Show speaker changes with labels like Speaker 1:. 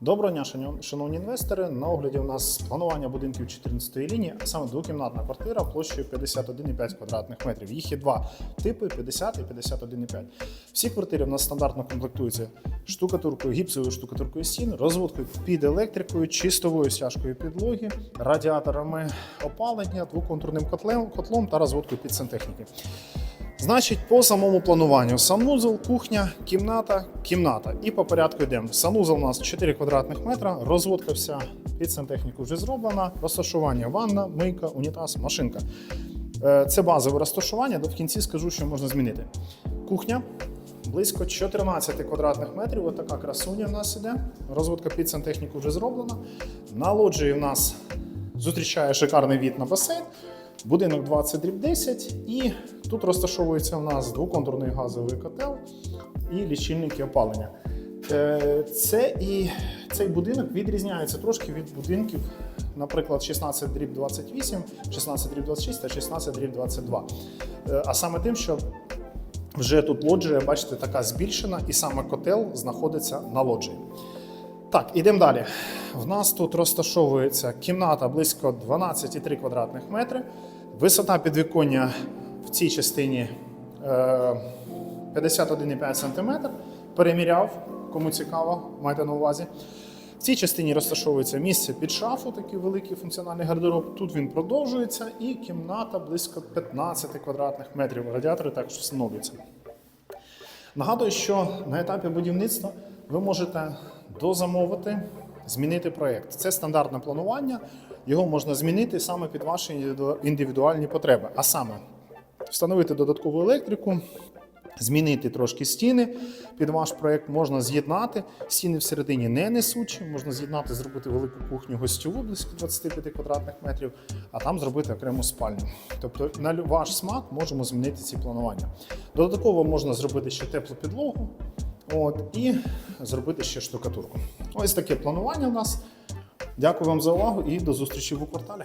Speaker 1: Доброго дня, шанов- шановні інвестори. На огляді у нас планування будинків 14 лінії, а саме двокімнатна квартира площею 51,5 квадратних метрів. Їх є два типи 50 і 51,5. Всі квартири в нас стандартно комплектуються штукатуркою, гіпсовою штукатуркою стін, розводкою під електрикою, чистовою стяжкою підлоги, радіаторами опалення, двоконтурним котлем, котлом та розводкою під сантехніки. Значить, по самому плануванню санузел, кухня, кімната, кімната. І по порядку йдемо. Санузел у нас 4 квадратних метра, розводка вся під сантехніку вже зроблена, розташування ванна, мийка, унітаз, машинка. Е, Це базове розташування, до в кінці скажу, що можна змінити. Кухня близько 14 квадратних метрів. Ось така красуня в нас іде. Розводка під сантехніку вже зроблена. На лоджії в нас зустрічає шикарний від на басейн. Будинок 20 дріб 10, і тут розташовується у нас двоконтурний газовий котел і лічильники опалення. Е, Це і цей будинок відрізняється трошки від будинків, наприклад, 16 дріб 28, 16 дріб 26 та 16 дріб 22. Е, А саме тим, що вже тут лоджія, бачите, така збільшена, і саме котел знаходиться на лоджії. Так, ідемо далі. В нас тут розташовується кімната близько 12,3 квадратних метри. Висота підвіконня в цій частині е, 51,5 см. Переміряв, кому цікаво, майте на увазі. В цій частині розташовується місце під шафу, такий великий функціональний гардероб. Тут він продовжується, і кімната близько 15 квадратних метрів. Радіатори також встановлюються. Нагадую, що на етапі будівництва ви можете дозамовити, змінити проєкт. Це стандартне планування. Його можна змінити саме під ваші індивідуальні потреби. А саме встановити додаткову електрику, змінити трошки стіни під ваш проєкт, можна з'єднати. Стіни всередині не несучі, можна з'єднати, зробити велику кухню гостьову близько 25 квадратних метрів, а там зробити окрему спальню. Тобто на ваш смак можемо змінити ці планування. Додатково можна зробити ще теплу підлогу. От, і зробити ще штукатурку. Ось таке планування у нас. Дякую вам за увагу і до зустрічі в кварталі.